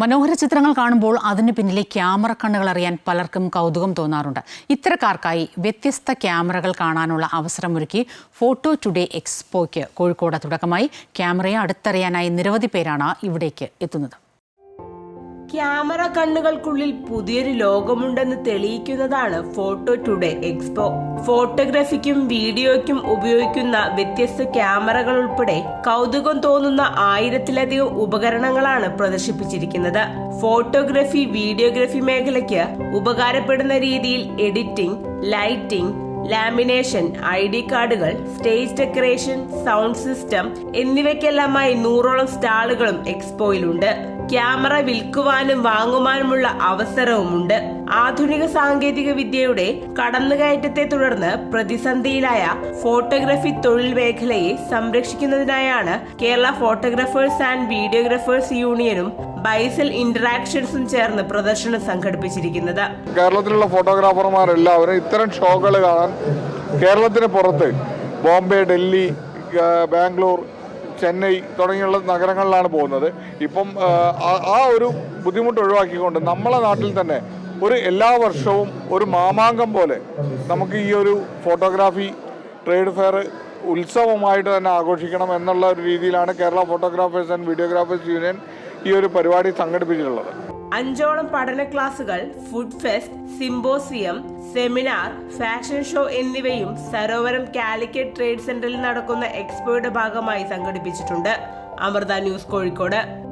മനോഹര ചിത്രങ്ങൾ കാണുമ്പോൾ അതിന് പിന്നിലെ ക്യാമറ കണ്ണുകൾ അറിയാൻ പലർക്കും കൗതുകം തോന്നാറുണ്ട്. ഇത്തരക്കാർക്കായി വ്യത്യസ്ത ക്യാമറകൾ കാണാനുള്ള അവസരമൊരുക്കി ഫോട്ടോ ടുഡേ എക്സ്പോയ്ക്ക് കോഴിക്കോട് തുടക്കമായി. ക്യാമറയെ അടുത്തറിയാനായി നിരവധി പേരാണ് ഇവിടേക്ക് എത്തുന്നത്. ക്യാമറ കണ്ണുകൾക്കുള്ളിൽ പുതിയൊരു ലോകമുണ്ടെന്ന് തെളിയിക്കുന്നതാണ് ഫോട്ടോ ടുഡേ എക്സ്പോ ഫോട്ടോഗ്രാഫിക്കും വീഡിയോയ്ക്കും ഉപയോഗിക്കുന്ന വ്യത്യസ്ത ക്യാമറകൾ ഉൾപ്പെടെ കൗതുകം തോന്നുന്ന ആയിരത്തിലധികം ഉപകരണങ്ങളാണ് പ്രദർശിപ്പിച്ചിരിക്കുന്നത്. ഫോട്ടോഗ്രാഫി വീഡിയോഗ്രാഫി മേഖലയ്ക്ക് ഉപകാരപ്പെടുന്ന രീതിയിൽ editing lighting lamination I D കാർഡുകൾ സ്റ്റേജ് ഡെക്കറേഷൻ സൗണ്ട് സിസ്റ്റം എന്നിവയ്ക്കെല്ലാമായി നൂറോളം സ്റ്റാളുകളും എക്സ്പോയിലുണ്ട് ക്യാമറ വിൽക്കുവാനും വാങ്ങുവാനുമുള്ള അവസരവുമുണ്ട്. ആധുനിക സാങ്കേതിക വിദ്യയുടെ കടന്നുകയറ്റത്തെ തുടർന്ന് പ്രതിസന്ധിയിലായ ഫോട്ടോഗ്രാഫി തൊഴിൽ മേഖലയെ സംരക്ഷിക്കുന്നതിനായാണ് കേരള ഫോട്ടോഗ്രാഫേഴ്സ് ആൻഡ് വീഡിയോഗ്രാഫേഴ്സ് യൂണിയനും ബൈസൽ ഇന്ററാക്ഷൻസും ചേർന്ന് പ്രദർശനം സംഘടിപ്പിച്ചിരിക്കുന്നത്. കേരളത്തിലുള്ള ഫോട്ടോഗ്രാഫർമാരെല്ലാവരും ഇത്തരം ഷോകൾ കാണാൻ കേരളത്തിന് പുറത്ത്. ബോംബെ ഡൽഹി ബാംഗ്ലൂർ ചെന്നൈ തുടങ്ങിയുള്ള നഗരങ്ങളിലാണ് പോകുന്നത്. ഇപ്പം ആ, ഒരു ബുദ്ധിമുട്ട് ഒഴിവാക്കിക്കൊണ്ട് നമ്മളെ നാട്ടിൽ തന്നെ ഒരു എല്ലാ വർഷവും ഒരു മാമാങ്കം പോലെ നമുക്ക് ഈ ഒരു ഫോട്ടോഗ്രാഫി ട്രേഡ് ഫെയർ ഉത്സവമായിട്ട് തന്നെ ആഘോഷിക്കണം എന്നുള്ള ഒരു രീതിയിലാണ് Kerala photographers and videographers union ഈ ഒരു പരിപാടി സംഘടിപ്പിച്ചിട്ടുള്ളത്. അഞ്ചോളം പഠന ക്ലാസുകൾ food fest symposium seminar fashion show എന്നിവയും സരോവരം കാലിക്കറ്റ് ട്രേഡ് സെന്ററിൽ നടക്കുന്ന എക്സ്പോയുടെ ഭാഗമായി സംഘടിപ്പിച്ചിട്ടുണ്ട്. അമൃത ന്യൂസ് കോഴിക്കോട്.